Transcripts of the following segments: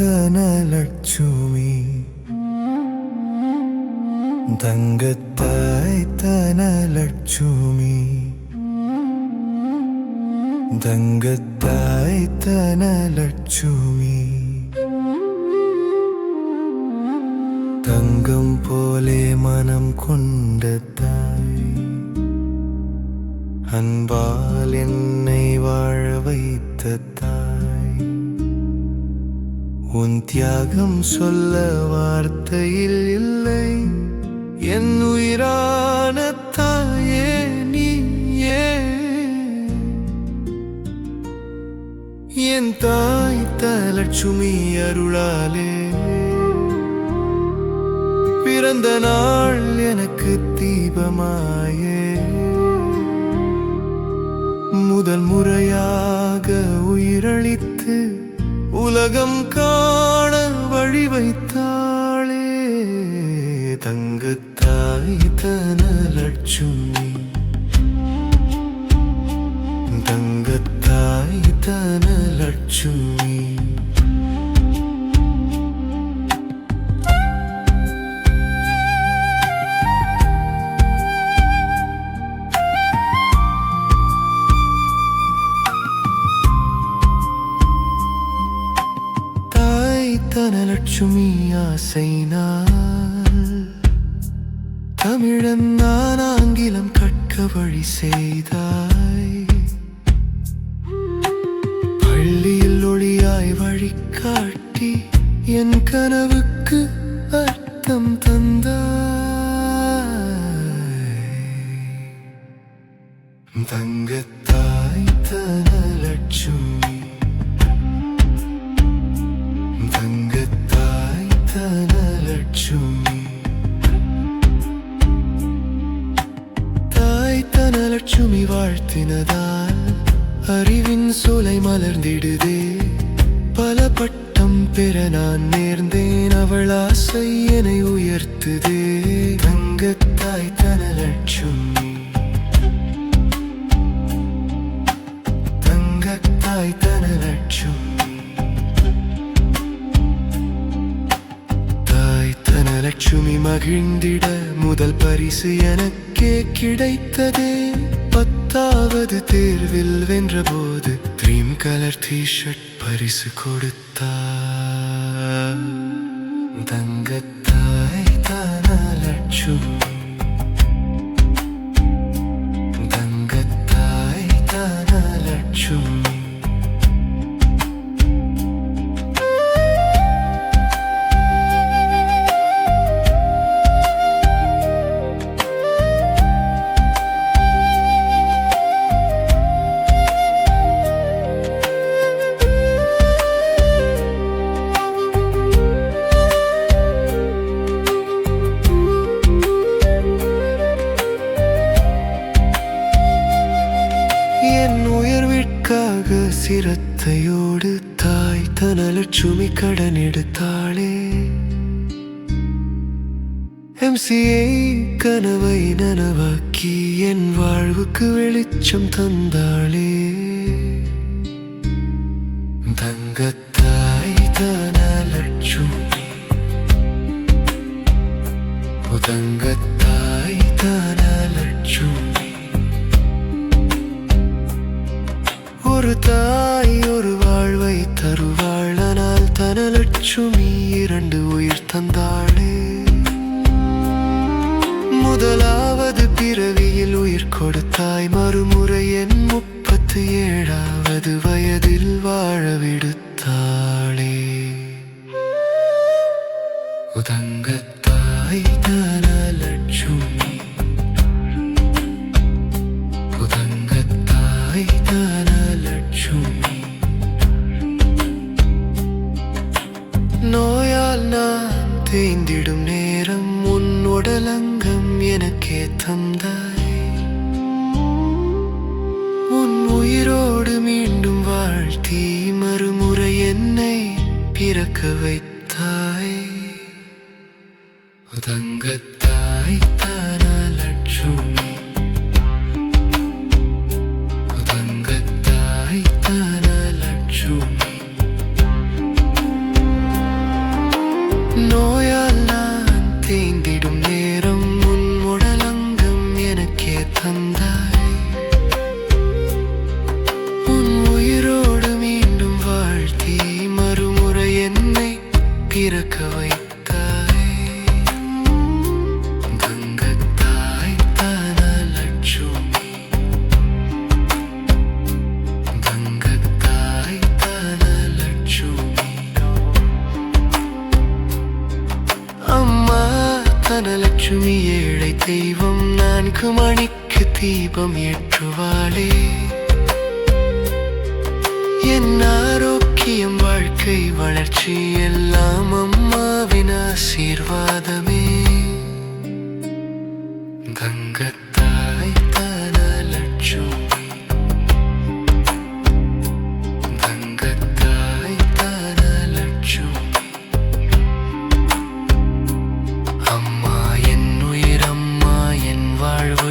തനലക്ഷ്മി. തങ്കത്തായി തനലക്ഷ്മി. തങ്കത്തായി തനലക്ഷ്മി. തങ്കം പോലെ മനം കൊണ്ടത്തായി അൻപാൽ എന്നെ വാഴ வைத்த தியாகம் சொல்ல வார்த்தையில் இல்லை. என் உயிரான தாயே நீயே. என் தாய் தலட்சுமி அருளாலே. பிறந்த நாள் எனக்கு தீபமாயே. முதல் முறையாக உயிரளித்து உலகம் காண வழி வைத்தாளே தங்கத்தாய் தனலட்சுமி தங்கத்தாய் தனலட்சுமி தனலட்சுமி ஆசை தமிழன் நான் ஆங்கிலம் கற்க வழி செய்தாய். பள்ளியில் ஒளியாய் வழிகாட்டி என் கனவுக்கு அர்த்தம் தந்தாய். தங்கத்தாய் தன லட்சுமி வாழ்த்தினதால் அறிவின் சூலை மலர்ந்திடுதே. பல பட்டம் பெற நான் நேர்ந்தேன். அவள் ஆசை என்னை உயர்த்துதே. கங்கத்தாய் தனலட்சும். தங்கத்தாய் தனலட்சுமி. தாய் மகிழ்ந்திட முதல் பரிசு எனக்கே கிடைத்ததே. பத்தாவது தேர்வில் வென்ற போது கிரீம் கலர் டிஷர்ட் பரிசு கொடுத்தார். தங்கத்தை தாய் தனலட்சுமி கடன் எடுத்தாளே. எம்சிஏ கனவை நனவாக்கி என் வாழ்வுக்கு வெளிச்சம் தந்தாளே. தங்கத்தாய் தனலட்சுமி ஓ தங்கத்தாய் தனலட்சுமி. ஒரு தாய் ஒரு வாழ்வை தருவாள் ஆனால் தனலட்சுமி இரண்டு உயிர் தந்தாளே. முதலாவது பிறவியில் உயிர் கொடுத்தாய். மறுமுறை என் முப்பத்து ஏழாவது வயதில் வாழ விடுத்தாளே. உதங்கத்தாய் உடலங்கம் எனக்கே தந்தாய். உன் உயிரோடு மீண்டும் வாழ்த்தி மறுமுறை என்னை பிறக்க வைத்தாய். தங்கத்தாய் தானா லட்சுமி தனலட்சுமி நோயால் நான் தேய்ந்திடும் தந்தாய் உன் உயிரோடு மீண்டும் வாழ்த்தி மறுமுறை என்னை பிறக்க வைத்தாய். கங்கத்தாய் தனலட்சுமி. கங்கத்தாய் தனலட்சுமி. அம்மா தனலட்சுமி ஏழை தெய்வம் நான்கு மணிக்கு தீபம் ஏற்றுவாளே. என் ஆரோக்கியம் வாழ்க்கை வளர்ச்சி எல்லாம் அம்மாவின் ஆசீர்வாதமே. கங்கத்தாய் தனலட்சுமி. கங்கத்தாய் தனலட்சுமி. அம்மா என் உயிர் அம்மா என் வாழ்வு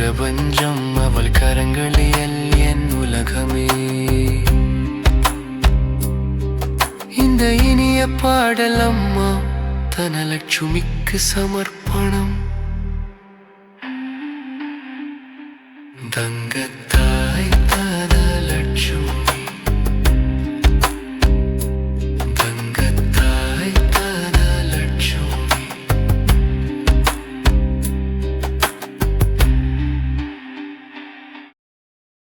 நான் பிரபஞ்சம் அவள் கரங்களில் என் உலகமே. இந்த இனிய பாடல் அம்மா தனலட்சுமிக்கு சமர்ப்பணம்.